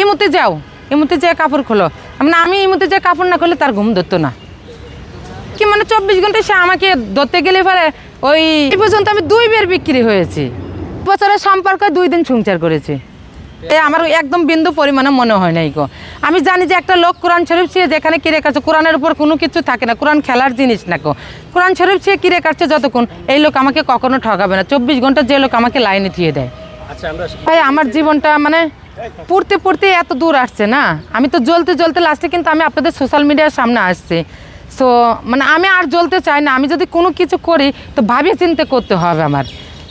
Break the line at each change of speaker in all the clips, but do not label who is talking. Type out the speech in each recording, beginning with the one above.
ইমুতে যাও ইমুতে যে কাপড় খোলো। মানে আমি ইমুতে যে কাপড় না খুলে তার ঘুম ধরতো না। কি মানে চব্বিশ ঘণ্টা সে আমাকে ধরতে গেলে পরে ওই এই পর্যন্ত আমি দুই বের বিক্রি হয়েছি। বছরের সম্পর্কে দুই দিন সংসার করেছি। এ আমার একদম বিন্দু পরিমাণে মনে হয় নাই গো। আমি জানি যে একটা লোক কোরআন শরীফ ছিঁড়ে যেখানে কিরে কাটছে কোরআনের উপর কোনো কিছু থাকে না কোরআন খেলার জিনিস না গো। কোরআন শরীফ সে কিরে কাটছে যতক্ষণ এই লোক আমাকে কখনো ঠকাবে না। চব্বিশ ঘণ্টা যে লোক আমাকে লাইনে দিয়ে দেয়।
আচ্ছা
ভাই আমার জীবনটা মানে পড়তে পড়তে এত দূর আসছে না। আমি তো জ্বলতে জ্বলতে লাস্টে কিন্তু আমি আপনাদের সোশ্যাল মিডিয়ার সামনে আসছি। সো মানে আমি আর জ্বলতে চাই না, আমি যদি কোনো কিছু করি, তো ভাবি চিন্তে করতে হবে আমার।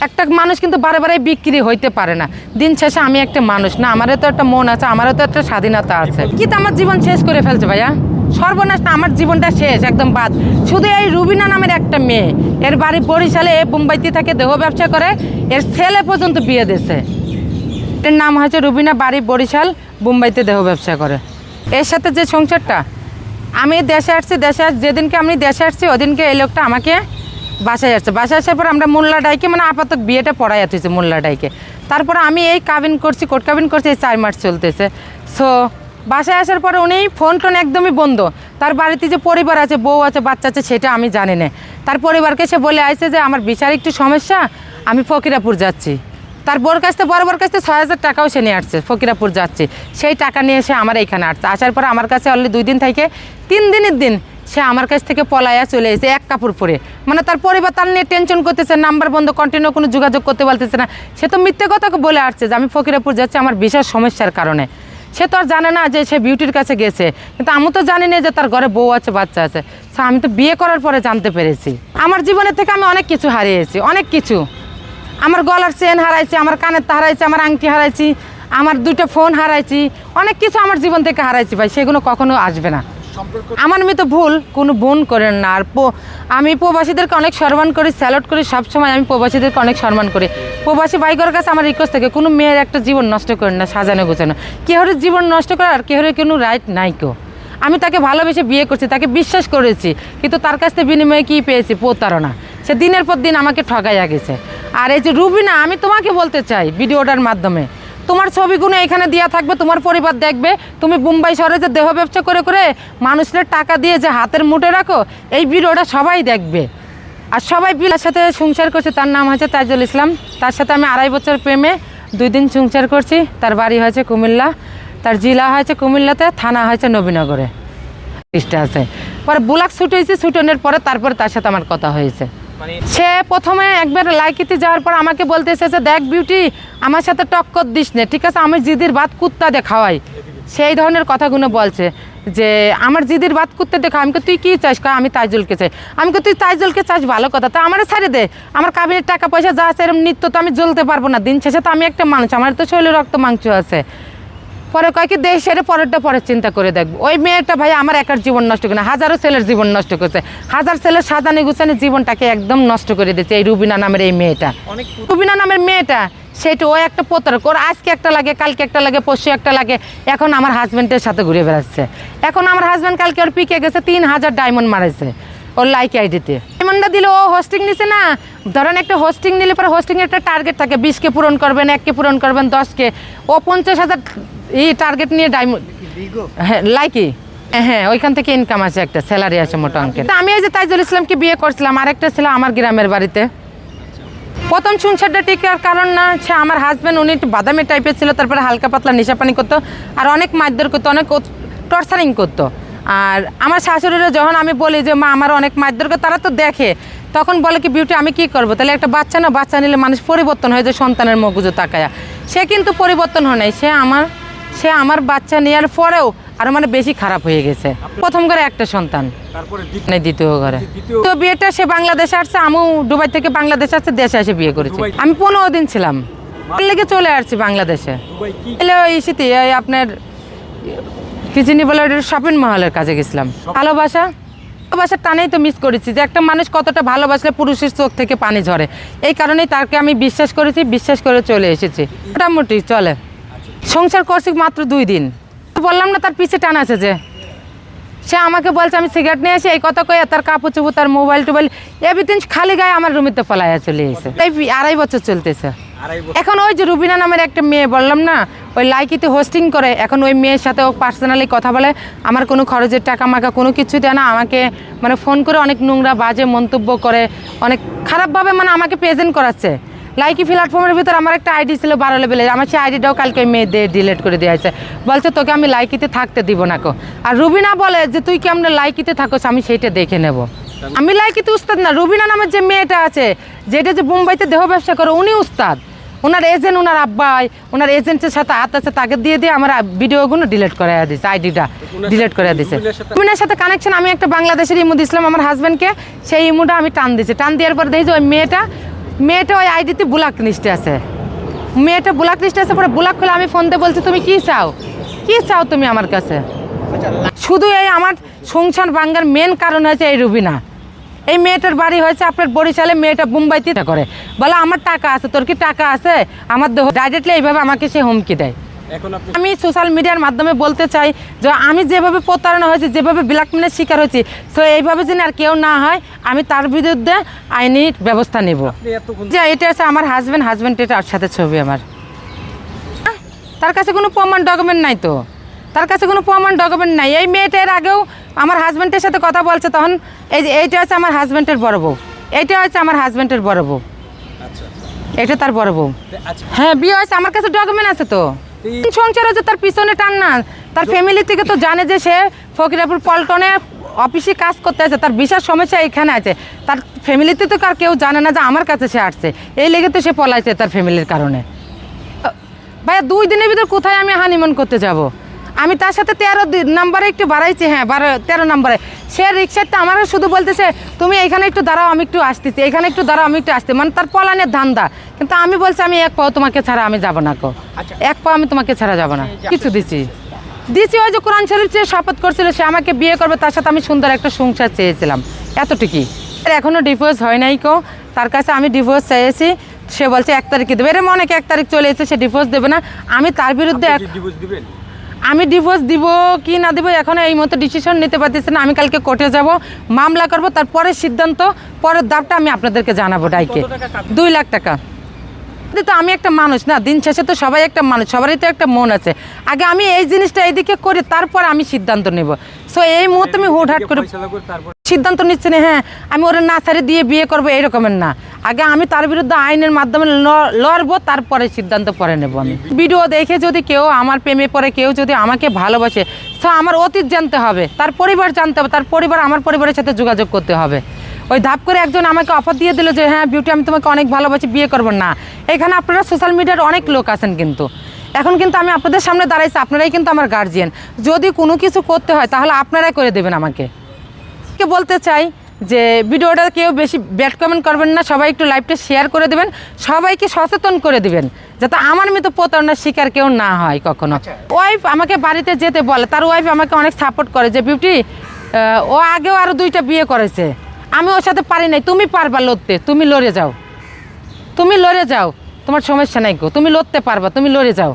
একটা মানুষ কিন্তু বারে বারে বিক্রি হইতে পারে না। দিন শেষে আমি একটা মানুষ। না, আমারও তো একটা মন আছে, আমারও তো একটা স্বাধীনতা আছে। কি তো আমার জীবন শেষ করে ফেলছে ভাইয়া? সর্বনাশ না, আমার জীবনটা শেষ, একদম বাদ। শুধু এই রুবিনা নামের একটা মেয়ে। এর বাড়ি বরিশালে এ মুম্বাইতে থাকে, দেহ ব্যবসা করে। এর ছেলে পর্যন্ত বিয়ে দিয়েছে। এর নাম হচ্ছে রুবিনা বাড়ি বরিশাল, মুম্বাইতে দেহ ব্যবসা করে। এর সাথে যে সংসারটা, আমি দেশে আসছি, দেশে আস, যেদিনকে আমি দেশে আসছি, ওদিনকে এই লোকটা আমাকে বাসায় আসছে। বাসায় আসার পর আমরা মোল্লা ডাইকে মানে আপাতত বিয়েটা পড়াই আসতেছি মোল্লা ডাইকে তারপরে আমি এই কাবিন করছি কোট কাবিন করছি, এই চার মাস চলতেছে। সো বাসায় আসার পরে উনি ফোন টোন একদমই বন্ধ। তার বাড়িতে যে পরিবার আছে, বউ আছে, বাচ্চা আছে, সেটা আমি জানি না। তার পরিবারকে সে বলে আসছে যে, আমার বিচার একটু সমস্যা, আমি ফকিরাপুর যাচ্ছি। তার বোর কাছ থেকে বড় বড় কাছ থেকে ছয় হাজার টাকাও সে নিয়ে আসছে, ফকিরাপুর যাচ্ছে। সেই টাকা নিয়ে সে আমার এইখানে আসছে। আসার পরে আমার কাছে অলরেডি দুই দিন থেকে, তিন দিনের দিন সে আমার কাছ থেকে পলায়া চলে এসেছে এক কাপড় পরে। মানে তার পরিবার তার নিয়ে টেনশন করতেছে নাম্বার বন্ধ কন্টিনিউ কোনো যোগাযোগ করতে বলতেছে না। সে তো মিথ্যে কথা বলে আসছে যে আমি ফকিরাপুর যাচ্ছি আমার বিশেষ সমস্যার কারণে। সে তো আর জানে না যে সে বিউটির কাছে গেছে। কিন্তু আমি তো জানি না যে তার ঘরে বউ আছে, বাচ্চা আছে। আমি তো বিয়ে করার পরে জানতে পেরেছি। আমার জীবনের থেকে আমি অনেক কিছু হারিয়েছি, অনেক কিছু। আমার গলার চেন হারাইছি আমার কানের তা হারাইছি আমার আংটি হারাইছি আমার দুটো ফোন হারাইছি অনেক কিছু আমার জীবন থেকে হারাইছি ভাই সেগুলো কখনো আসবে না। আমার মতো ভুল কোনো বোন করেন না আর পো- আমি প্রবাসীদেরকে অনেক সম্মান করি স্যালট করি সবসময় আমি প্রবাসীদেরকে অনেক সম্মান করি। প্রবাসী বাইকের কাছে আমার রিকোয়েস্ট থাকে কোনো মেয়ের একটা জীবন নষ্ট করেন না সাজানো গোছানো। কেহরের জীবন নষ্ট করার আর কেহরের কোনো রাইট নাই কেউ আমি তাকে ভালোবেসে বিয়ে করছি তাকে বিশ্বাস করেছি কিন্তু তার কাছ থেকে বিনিময়ে কী পেয়েছি? প্রতারণা। সে দিনের পর দিন আমাকে ঠগাইয়া গেছে। আর এই যে রুবিনা, আমি তোমাকে বলতে চাই ভিডিওটার মাধ্যমে। তোমার ছবিগুলো এখানে দেওয়া থাকবে, তোমার পরিবার দেখবে। তুমি মুম্বাই শহরে যে দেহ ব্যবসা করে করে মানুষের টাকা দিয়ে যে হাতের মুঠে রাখো, এই ভিডিওটা সবাই দেখবে। আর সবাই বিলার সাথে সংসার করছে, তার নাম হচ্ছে তাজুল ইসলাম। তার সাথে আমি আড়াই বছর প্রেমে দুই দিন সংসার করছি। তার বাড়ি হয়েছে কুমিল্লা, তার জেলা হয়েছে কুমিল্লাতে, থানা হয়েছে নবীনগরে। আছে। পরে ব্লাক ছুট হয়েছে ছুটনের পরে তারপরে তার সাথে আমার কথা হয়েছে। সে প্রথমে একবার লাইকিতে যাওয়ার পর আমাকে বলতে এসেছে দেখ বিউটি আমার সাথে টক্কর দিস নে ঠিক আছে? আমি জিদির ভাত কুত্তা দিয়ে খাওয়াই সেই ধরনের কথাগুলো বলছে যে আমার জিদির ভাত কুত্তা খাওয়া আমি তুই কী চাস? কয়, আমি তাইজুলকে চাই। আমি তুই তাইজুলকে চাস? ভালো কথা তা আমার ছাড়ে দে। আমার কাবিনের টাকা পয়সা যা আছে এরকম নিত্য তো আমি জ্বলতে পারব না। দিন শেষে তো আমি একটা মানুষ আমার তো শরীরে রক্ত মাংস আছে। পরে কয় কি দেশ সেরে পরেরটা পরে চিন্তা করে দেখব। ওই মেয়েটা ভাই আমার একার জীবন নষ্ট করে না হাজারো ছেলের জীবন নষ্ট করছে। হাজার ছেলের সাজানি গুছানি জীবনটাকে একদম নষ্ট করে দিচ্ছে এই রুবিনা নামের এই মেয়েটা। রুবিনা নামের মেয়েটা সেটা ও একটা প্রতারক ওর আজকে একটা লাগে কালকে একটা লাগে পরশু একটা লাগে এখন আমার হাজব্যান্ডের সাথে ঘুরে বেড়াচ্ছে। এখন আমার হাজব্যান্ড কালকে ওর পিকে গেছে তিন হাজার ডায়মন্ড মারাইছে ওর লাইক আইডিতে ডায়মন্ডটা দিলে ও হোস্টিং নিছে না? ধরেন একটা হোস্টিং নিলে পরে হোস্টিংয়ের একটা টার্গেট থাকে বিশকে পূরণ করবেন এককে পূরণ করবেন দশকে ও পঞ্চাশ হাজার এই টার্গেট নিয়ে ডায়মন্ড হ্যাঁ লাইকি হ্যাঁ ওইখান থেকে ইনকাম আছে একটা স্যালারি আছে মোটা অঙ্কের। আমি এই যে তাইজুল ইসলামকে বিয়ে করছিলাম, আরেকটা ছিল আমার গ্রামের বাড়িতে। প্রথম সংসারটা টিকার কারণ না, সে আমার হাজব্যান্ড উনি একটু বাদামি টাইপের ছিল, তারপরে হালকা পাতলা নেশা পানি করতো, আর অনেক মারধর করতো, অনেক টর্চারিং করতো। আর আমার শাশুড়িরা যখন আমি বলি যে, মা আমার অনেক মারধর করতো তারা তো দেখে। তখন বলে কি বিউটি আমি কি করব? তাহলে একটা বাচ্চা না, বাচ্চা নিলে মানুষ পরিবর্তন হয়ে যায় সন্তানের মগুজো তাকায়া। সে কিন্তু পরিবর্তন হয় নাই, সে আমার সে আমার বাচ্চা নেওয়ার পরেও আরও মানে বেশি খারাপ হয়ে গেছে। প্রথম করে একটা সন্তান।
তারপরে দ্বিতীয়-
মানে ঘরে। তো বিয়েটা সে বাংলাদেশে আসছে আমিও দুবাই থেকে বাংলাদেশে আসছে দেশে এসে বিয়ে করেছি। আমি পনেরো দিন ছিলাম। লেগে চলে আসছি বাংলাদেশে। এলে ওই শীতে ওই আপনার কি জানি বলে শপিং মহলের কাছে গেছিলাম। ভালোবাসা? ভালোবাসার টানেই তো মিস করেছি যে একটা মানুষ কতটা ভালোবাসলে পুরুষের চোখ থেকে পানি ঝরে। এই কারণেই তাকে আমি বিশ্বাস করেছি বিশ্বাস করে চলে এসেছি। মোটামুটি চলে। সংসার করছি মাত্র দুই দিন। বললাম না তার পিছে টান আছে যে। সে আমাকে বলছে আমি সিগারেট নিয়ে আসি এই কথা কয়ে তার কাপড় চুপড় তার মোবাইল টোবাইল এভরিথিং খালি গায়ে আমার রুমিতে ফলাইয়া চলে এসে তাই আড়াই বছর চলতেছে। এখন ওই যে রুবিনা নামের একটা মেয়ে বললাম না ওই লাইকিতে হোস্টিং করে এখন ওই মেয়ের সাথে ও পার্সোনালি কথা বলে আমার কোনো খরচের টাকা মাকা কোনো কিছু দেয় না আমাকে মানে ফোন করে অনেক নোংরা বাজে মন্তব্য করে অনেক খারাপভাবে মানে আমাকে প্রেজেন্ট করাচ্ছে। লাইকি প্ল্যাটফর্মের ভিতর আমার একটা আইডি ছিল বারো লেভেলে আমার সেই আইডিটাও কালকে ওই মেয়ে দিয়ে ডিলিট করে দিয়েছে বলছে তোকে আমি লাইকিতে থাকতে দিব না কো। আর রুবিনা বলে যে তুই কেমন লাইকিতে থাকোস? আমি সেইটা দেখে নেব। আমি লাইকিতে উস্তাদ না। রুবিনা নামের যে মেয়েটা আছে যেটা যে মুম্বাইতে দেহ ব্যবসা করে উনি উস্তাদ। ওনার এজেন্ট ওনার আব্বাই ওনার এজেন্টের সাথে হাত আছে তাকে দিয়ে দিয়ে আমার ভিডিওগুলো ডিলিট করে দিচ্ছে আইডিটা ডিলিট করে দিছে।
রুবিনার সাথে-
কানেকশন আমি একটা বাংলাদেশের ইমু দিছিলাম আমার হাজব্যান্ডকে সেই ইমুটা আমি টান দিয়েছি টান দেওয়ার পর দেখি যে ওই মেয়েটা মেয়েটা ওই আইডিতে ব্লাক লিস্টে আছে। মেয়েটা ব্লাক লিস্টে আছে পরে ব্লাক খুলে আমি ফোন দিয়ে বলছি তুমি কি চাও? কি চাও তুমি আমার কাছে? শুধু এই আমার সংসার ভাঙ্গার মেন কারণ হয়েছে এই রুবিনা। এই মেয়েটার বাড়ি হয়েছে আপনার বরিশালে মেয়েটা মুম্বাইতে এটা করে। বলে আমার টাকা আছে তোর কি টাকা আছে? আমার দেহ ডাইরেক্টলি এইভাবে আমাকে সে হুমকি দেয়। আমি সোশ্যাল মিডিয়ার মাধ্যমে বলতে চাই যে আমি যেভাবে প্রতারণা হয়েছি যেভাবে ব্ল্যাকমেলের শিকার হয়েছি তো এইভাবে যেন আর কেউ না হয় আমি তার বিরুদ্ধে আইনি ব্যবস্থা নেব। যে এটা আছে আমার হাজব্যান্ড হাজব্যান্ড এটার সাথে ছবি আমার। তার কাছে কোনো প্রমাণ ডকুমেন্ট নাই তো। তার কাছে কোনো প্রমাণ ডকুমেন্ট নাই। এই মেয়েটার আগেও আমার হাজব্যান্ডের সাথে কথা বলছে তখন এই যে এইটা হচ্ছে আমার হাজব্যান্ডের বড় বউ। এইটা হচ্ছে আমার হাজব্যান্ডের বড় বউ।
আচ্ছা
এটা তার বড় বউ।
আচ্ছা।
হ্যাঁ বিয়ে হয়েছে আমার কাছে ডকুমেন্ট আছে তো। সংসার হচ্ছে তার পিছনে টান না। তার ফ্যামিলি থেকে তো জানে যে সে ফকিরাপুর পল্টনে অফিসে কাজ করতে আছে তার বিশাল সমস্যা এখানে আছে। তার ফ্যামিলিতে তো আর কেউ জানে না যে আমার কাছে সে আসছে। এই লেগে তো সে পলাইছে তার ফ্যামিলির কারণে। ভাইয়া দুই দিনের ভিতর কোথায় আমি হানিমুন করতে যাব? আমি তার সাথে তেরো নাম্বারে একটু বাড়াইছি হ্যাঁ বারো তেরো নাম্বারে সে রিক্সারটা আমারও শুধু বলতেছে তুমি এখানে একটু দাঁড়াও আমি একটু আসতেছি। এখানে একটু দাঁড়াও আমি একটু আসতে মানে তার পলানের ধান্দা। কিন্তু আমি বলছি আমি এক পাও তোমাকে ছাড়া আমি যাব না কো
আচ্ছা।
এক পাও আমি তোমাকে ছাড়া যাব না। কিছু দিছি। ওই যে কোরআন শরীফ চেয়ে শপথ করছিল সে আমাকে বিয়ে করবে তার সাথে আমি সুন্দর একটা সংসার চেয়েছিলাম। এতটুকুই। এর এখনও ডিভোর্স হয় নাই কো। তার কাছে আমি ডিভোর্স চেয়েছি সে বলছে এক তারিখে দেবে। এরম অনেক এক তারিখ চলে এসেছে সে ডিভোর্স দেবে না। আমি তার বিরুদ্ধে এক- আমি ডিভোর্স দিব কি না দিব এখন এই মতো ডিসিশন নিতে পারতেছি না। আমি কালকে কোর্টে যাব মামলা করব তারপরে সিদ্ধান্ত পরের দাবটা আমি আপনাদেরকে জানাব ডাইকে? দুই লাখ টাকা। তো আমি একটা মানুষ না? দিন শেষে তো সবাই একটা মানুষ সবারই তো একটা মন আছে। আগে আমি এই জিনিসটা এইদিকে করি তারপর আমি সিদ্ধান্ত নেব। সো এই মুহূর্তে আমি হুটহাট করে সিদ্ধান্ত নিচ্ছে না হ্যাঁ আমি ওরা না ছাড়ে দিয়ে বিয়ে করব এরকমের না। আগে আমি তার বিরুদ্ধে আইনের মাধ্যমে লড়বো তারপরে সিদ্ধান্ত পরে নেব আমি। ভিডিও দেখে যদি কেউ আমার প্রেমে পড়ে কেউ যদি আমাকে ভালোবাসে তো আমার অতীত জানতে হবে তার পরিবার জানতে হবে তার পরিবার আমার পরিবারের সাথে যোগাযোগ করতে হবে। ওই ধাপ করে একজন আমাকে অফার দিয়ে দিল যে হ্যাঁ বিউটি আমি তোমাকে অনেক ভালোবাসি বিয়ে করব না। এখানে আপনারা সোশ্যাল মিডিয়ার অনেক লোক আছেন কিন্তু। এখন কিন্তু আমি আপনাদের সামনে দাঁড়াইছি আপনারাই কিন্তু আমার গার্জিয়ান যদি কোনো কিছু করতে হয় তাহলে আপনারাই করে দেবেন আমাকে। কে বলতে চাই যে ভিডিওটা কেউ বেশি ব্যাড কমেন্ট করবেন না সবাই একটু লাইভটা শেয়ার করে দেবেন সবাইকে সচেতন করে দেবেন যাতে আমার মতো প্রতারণার শিকার কেউ না হয় কখনো। ওয়াইফ আমাকে বাড়িতে যেতে বলে তার ওয়াইফ আমাকে অনেক সাপোর্ট করে যে বিউটি ও আগেও আরও দুইটা বিয়ে করেছে। আমি ওর সাথে পারি নাই, তুমি পারবা লড়তে, তুমি লড়ে যাও। তুমি লড়ে যাও, তোমার সমস্যা নাই গো, তুমি লড়তে পারবা, তুমি লড়ে যাও।